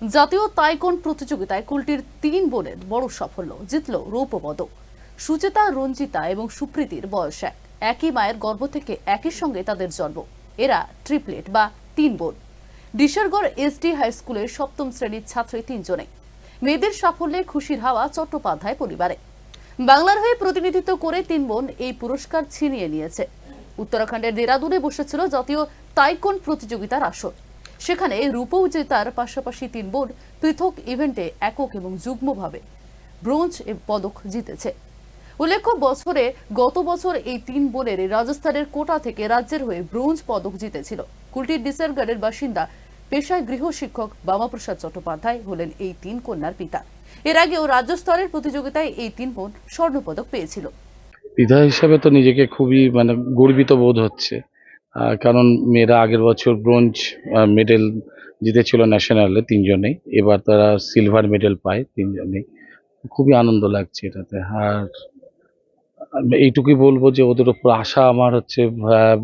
জাতীয় তাইকন প্রতিযোগিতায় কুলটির তিন বোনের বড় সাফল্য জিতল রৌপ্য পদক সুচেতা, রঞ্জিতা এবং সুপ্রীতির বয়স এক। একই মায়ের গর্ভ থেকে একই সঙ্গে তাদের জন্ম। এরা ট্রিপলেট বা তিন বোন। ডিশারগড় এসডি হাই স্কুলের সপ্তম শ্রেণির ছাত্রী তিনজনে। মেয়েদের সাফল্যে খুশির হাওয়া চট্টোপাধ্যায় পরিবারে। বাংলার হয়ে প্রতিনিধিত্ব করে তিন বোন এই পুরস্কার ছিনিয়ে নিয়েছে। উত্তরাখণ্ডের দেরাদুনে বসেছিল জাতীয় তাইকন প্রতিযোগিতার আসর। সেখানে রূপও জেতার পাশাপাশি তিন বোন পৃথক ইভেন্টে একক এবং যুগ্মভাবে ব্রোঞ্জ পদক জিতেছে। উল্লেখ্য, বছরে গত বছর এই তিন বোনের রাজস্থানের কোটা থেকে রাজ্যের হয়ে ব্রোঞ্জ পদক জিতেছিল। কুলটির ডিসারগড়ের বাসিন্দা, পেশায় গৃহশিক্ষক বামাপ্রসাদ চট্টোপাধ্যায় হলেন এই তিন কন্যার পিতা। এর আগেও রাজ্য স্তরের প্রতিযোগিতায় এই তিন বোন স্বর্ণপদক পেয়েছিল। পিতা হিসাবে তো নিজেকে খুবই মানে গর্বিত বোধ হচ্ছে। কারণ মেয়েরা আগের বছর ব্রোঞ্জ মেডেল জিতেছিল ন্যাশনালে তিনজনেই। এবার তারা সিলভার মেডেল পায় তিনজনেই। খুবই আনন্দ লাগছে এটাতে। আর এইটুকুই বলব যে ওদের ওপর আশা আমার হচ্ছে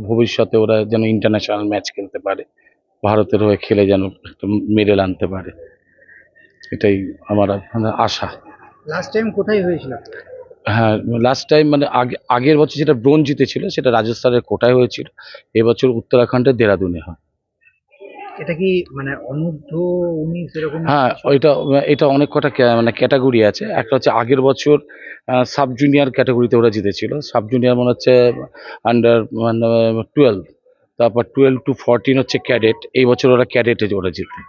ভবিষ্যতে ওরা যেন ইন্টারন্যাশনাল ম্যাচ খেলতে পারে। ভারতের হয়ে খেলে যেন একটা মেডেল আনতে পারে। এটাই আমার আশা। লাস্ট টাইম কোথায় হয়েছিল হ্যাঁ লাস্ট টাইম মানে আগে আগের বছর যেটা ব্রোঞ্জ জিতেছিল সেটা রাজস্থানের কোটায় হয়েছিল। এবছর উত্তরাখণ্ডের দেরাদুনে হয়। এটা কি মানে অনূর্ধ্ব উনিশ এরকম? হ্যাঁ ওইটা এটা অনেক কটা মানে ক্যাটাগরি আছে। একটা হচ্ছে আগের বছর সাব জুনিয়র ক্যাটাগরিতে ওরা জিতেছিল। সাব জুনিয়র মানে হচ্ছে আন্ডার মানে টুয়েলভ তারপর টুয়েলভ টু ফোরটিন হচ্ছে ক্যাডেট এই বছর ওরা ক্যাডেটে ওরা জিতে।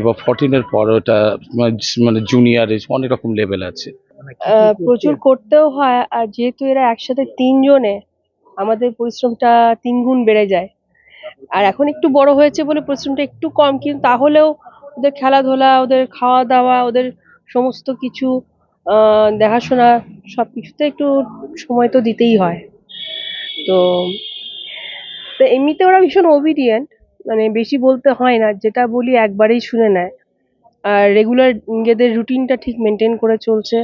এবার ফোরটিনের পর ওটা মানে- মানে অনেক রকম লেভেল আছে। মানে প্রচুর করতেও হয় আর যেহেতু এরা একসাথে তিনজনে আমাদের পরিশ্রমটা তিন গুণ বেড়ে যায়। আর এখন একটু বড় হয়েছে বলে পরিশ্রমটা একটু কম কিন্তু তাহলেও ওদের খেলাধুলা ওদের খাওয়া দাওয়া ওদের সমস্ত কিছু দেখাশোনা সব কিছুতে একটু সময় তো দিতেই হয়। তো তো এমনিতে ওরা ভীষণ ওবিডিয়েন্ট মানে বেশি বলতে হয় না যেটা বলি একবারেই শুনে নেয়। আর রেগুলার নিজেদের রুটিনটা ঠিক মেনটেন করে চলছে।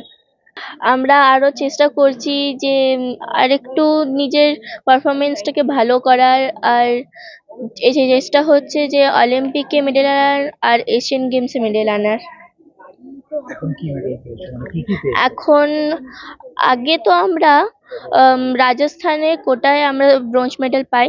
আমরা আরও চেষ্টা করছি যে আরেকটু নিজের পারফরমেন্সটাকে ভালো করার। আর এই যে চেষ্টা হচ্ছে যে অলিম্পিকে মেডেল আনার আর এশিয়ান গেমসে মেডেল আনার। এখন মানে এখন আগে তো আমরা রাজস্থানে কোটায় আমরা ব্রোঞ্জ মেডেল পাই।